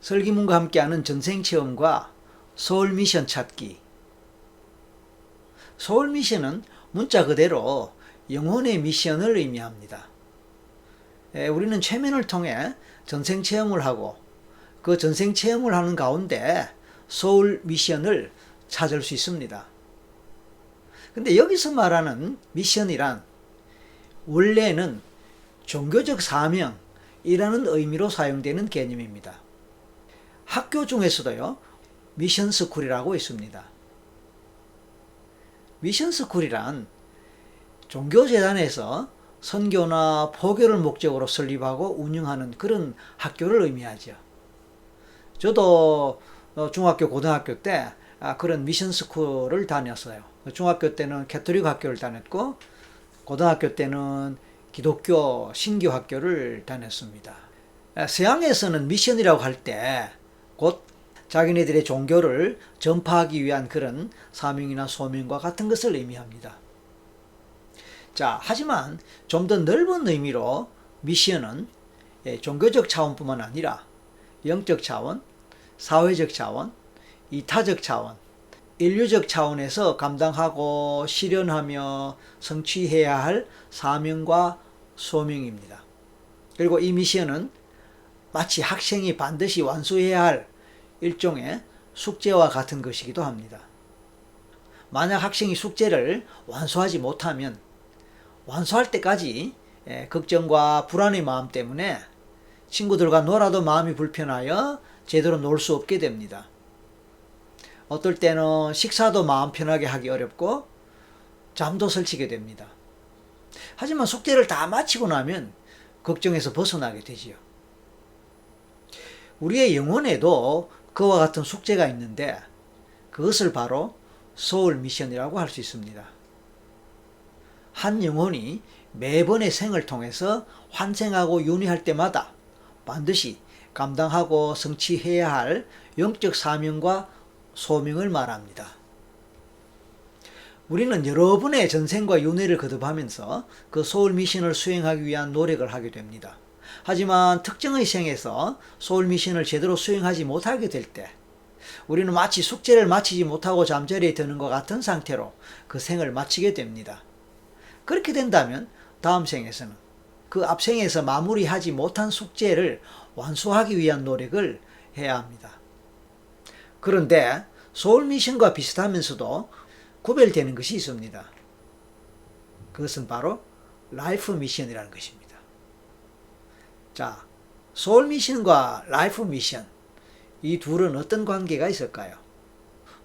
설기문과 함께하는 전생체험과 서울 미션 찾기. 서울 미션은 문자 그대로 영혼의 미션을 의미합니다. 에, 우리는 최면을 통해 전생 체험을 하고 그 전생 체험을 하는 가운데 서울 미션을 찾을 수 있습니다. 근데 여기서 말하는 미션이란 원래는 종교적 사명이라는 의미로 사용되는 개념입니다. 학교 중에서도요, 미션 스쿨이라고 있습니다. 미션 스쿨이란 종교재단에서 선교나 포교를 목적으로 설립하고 운영하는 그런 학교를 의미하죠. 저도 어, 중학교, 고등학교 때 아, 그런 미션 스쿨을 다녔어요. 중학교 때는 캐토릭 학교를 다녔고, 고등학교 때는 기독교 신교 학교를 다녔습니다. 아, 서양에서는 미션이라고 할 때 곧 자기네들의 종교를 전파하기 위한 그런 사명이나 소명과 같은 것을 의미합니다. 자, 하지만 좀 더 넓은 의미로 미션은 예, 종교적 차원뿐만 아니라 영적 차원, 사회적 차원, 이타적 차원, 인류적 차원에서 감당하고 실현하며 성취해야 할 사명과 소명입니다. 그리고 이 미션은 마치 학생이 반드시 완수해야 할 일종의 숙제와 같은 것이기도 합니다. 만약 학생이 숙제를 완수하지 못하면 완수할 때까지 예, 걱정과 불안의 마음 때문에 친구들과 놀아도 마음이 불편하여 제대로 놀 수 없게 됩니다. 어떨 때는 식사도 마음 편하게 하기 어렵고 잠도 설치게 됩니다. 하지만 숙제를 다 마치고 나면 걱정에서 벗어나게 되지요. 우리의 영혼에도 그와 같은 숙제가 있는데 그것을 바로 소울 미션이라고 할 수 있습니다. 한 영혼이 매번의 생을 통해서 환생하고 윤회할 때마다 반드시 감당하고 성취해야 할 영적 사명과 소명을 말합니다. 우리는 여러 번의 전생과 윤회를 거듭하면서 그 소울 미션을 수행하기 위한 노력을 하게 됩니다. 하지만 특정의 생에서 소울 미션을 제대로 수행하지 못하게 될 때, 우리는 마치 숙제를 마치지 못하고 잠자리에 드는 것 같은 상태로 그 생을 마치게 됩니다. 그렇게 된다면 다음 생에서는 그 앞생에서 마무리하지 못한 숙제를 완수하기 위한 노력을 해야 합니다. 그런데 소울 미션과 비슷하면서도 구별되는 것이 있습니다. 그것은 바로 라이프 미션이라는 것입니다. 자, 소울 미션과 라이프 미션 이 둘은 어떤 관계가 있을까요?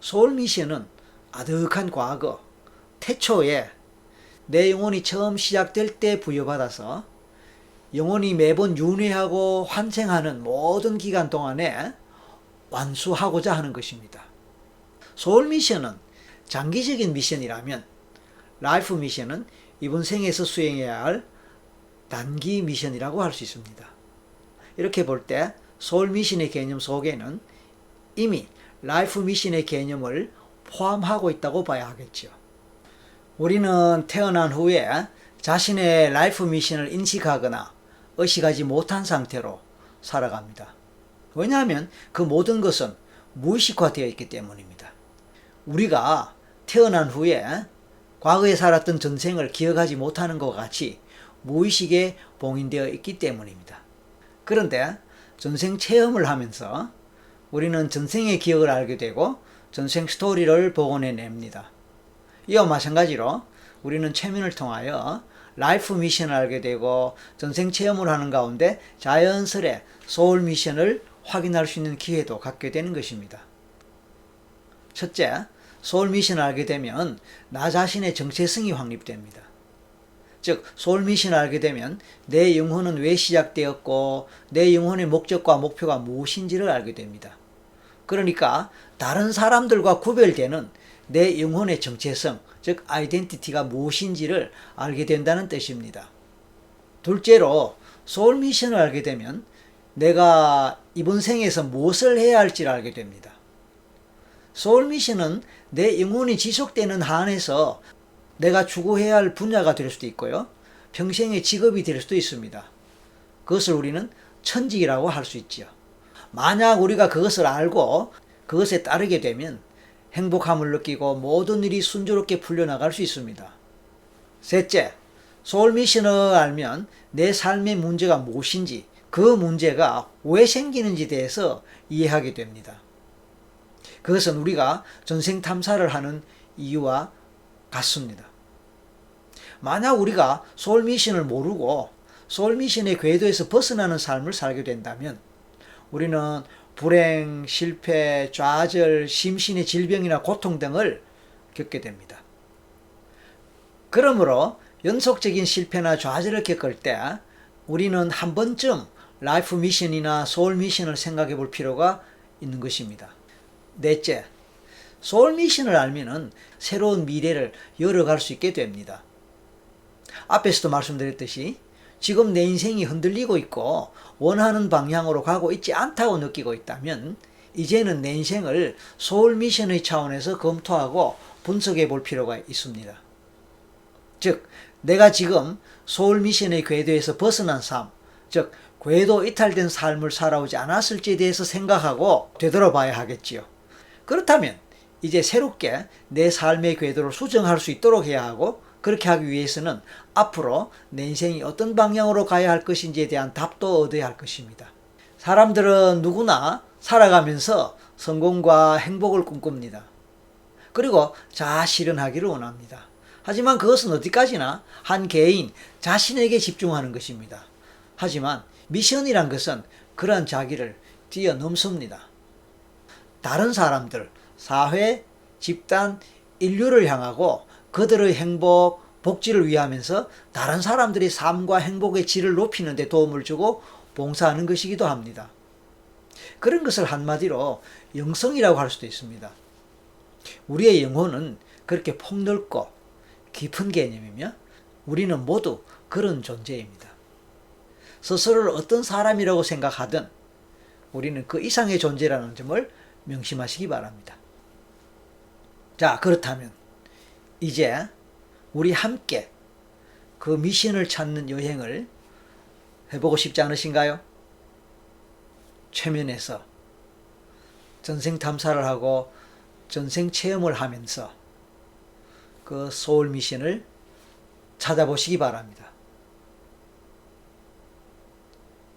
소울 미션은 아득한 과거, 태초에 내 영혼이 처음 시작될 때 부여받아서 영혼이 매번 윤회하고 환생하는 모든 기간 동안에 완수하고자 하는 것입니다. 소울 미션은 장기적인 미션이라면 라이프 미션은 이번 생에서 수행해야 할 단기 미션이라고 할 수 있습니다. 이렇게 볼 때 소울 미션의 개념 속에는 이미 라이프 미션의 개념을 포함하고 있다고 봐야 하겠죠. 우리는 태어난 후에 자신의 라이프 미션을 인식하거나 의식하지 못한 상태로 살아갑니다. 왜냐하면 그 모든 것은 무의식화되어 있기 때문입니다. 우리가 태어난 후에 과거에 살았던 전생을 기억하지 못하는 것 같이 무의식에 봉인되어 있기 때문입니다. 그런데 전생 체험을 하면서 우리는 전생의 기억을 알게 되고 전생 스토리를 복원해 냅니다. 이와 마찬가지로 우리는 최면을 통하여 라이프 미션을 알게 되고 전생 체험을 하는 가운데 자연스레 소울 미션을 확인할 수 있는 기회도 갖게 되는 것입니다. 첫째, 소울 미션을 알게 되면 나 자신의 정체성이 확립됩니다. 즉, 미션을 알게 되면 내 영혼은 왜 시작되었고 내 영혼의 목적과 목표가 무엇인지를 알게 됩니다. 그러니까 다른 사람들과 구별되는 내 영혼의 정체성, 즉 아이덴티티가 무엇인지를 알게 된다는 뜻입니다. 둘째로 소울 미션을 알게 되면 내가 이번 생에서 무엇을 해야 할지를 알게 됩니다. 소울 미션은 내 영혼이 지속되는 한에서 내가 추구해야 할 분야가 될 수도 있고요. 평생의 직업이 될 수도 있습니다. 그것을 우리는 천직이라고 할 수 있지요. 만약 우리가 그것을 알고 그것에 따르게 되면 행복함을 느끼고 모든 일이 순조롭게 풀려나갈 수 있습니다. 셋째, 소울 미션을 알면 내 삶의 문제가 무엇인지 그 문제가 왜 생기는지 대해서 이해하게 됩니다. 그것은 우리가 전생 탐사를 하는 이유와 같습니다. 만약 우리가 소울 미션을 모르고 소울 미션의 궤도에서 벗어나는 삶을 살게 된다면 우리는 불행, 실패, 좌절, 심신의 질병이나 고통 등을 겪게 됩니다. 그러므로 연속적인 실패나 좌절을 겪을 때 우리는 한 번쯤 라이프 미션이나 소울 미션을 생각해 볼 필요가 있는 것입니다. 넷째, 소울 미션을 알면은 새로운 미래를 열어갈 수 있게 됩니다. 앞에서도 말씀드렸듯이 지금 내 인생이 흔들리고 있고 원하는 방향으로 가고 있지 않다고 느끼고 있다면 이제는 내 인생을 소울 미션의 차원에서 검토하고 분석해 볼 필요가 있습니다. 즉, 내가 지금 소울 미션의 궤도에서 벗어난 삶, 즉, 궤도 이탈된 삶을 살아오지 않았을지에 대해서 생각하고 되돌아봐야 하겠지요. 그렇다면 이제 새롭게 내 삶의 궤도를 수정할 수 있도록 해야 하고 그렇게 하기 위해서는 앞으로 내 인생이 어떤 방향으로 가야 할 것인지에 대한 답도 얻어야 할 것입니다. 사람들은 누구나 살아가면서 성공과 행복을 꿈꿉니다. 그리고 자아 실현하기를 원합니다. 하지만 그것은 어디까지나 한 개인 자신에게 집중하는 것입니다. 하지만 미션이란 것은 그러한 자기를 뛰어넘습니다. 다른 사람들, 사회, 집단, 인류를 향하고 그들의 행복, 복지를 위하면서 다른 사람들의 삶과 행복의 질을 높이는 데 도움을 주고 봉사하는 것이기도 합니다. 그런 것을 한마디로 영성이라고 할 수도 있습니다. 우리의 영혼은 그렇게 폭넓고 깊은 개념이며 우리는 모두 그런 존재입니다. 스스로를 어떤 사람이라고 생각하든 우리는 그 이상의 존재라는 점을 명심하시기 바랍니다. 자, 그렇다면 이제 우리 함께 그 미션을 찾는 여행을 해보고 싶지 않으신가요? 최면에서 전생 탐사를 하고 전생 체험을 하면서 그 소울 미션을 찾아보시기 바랍니다.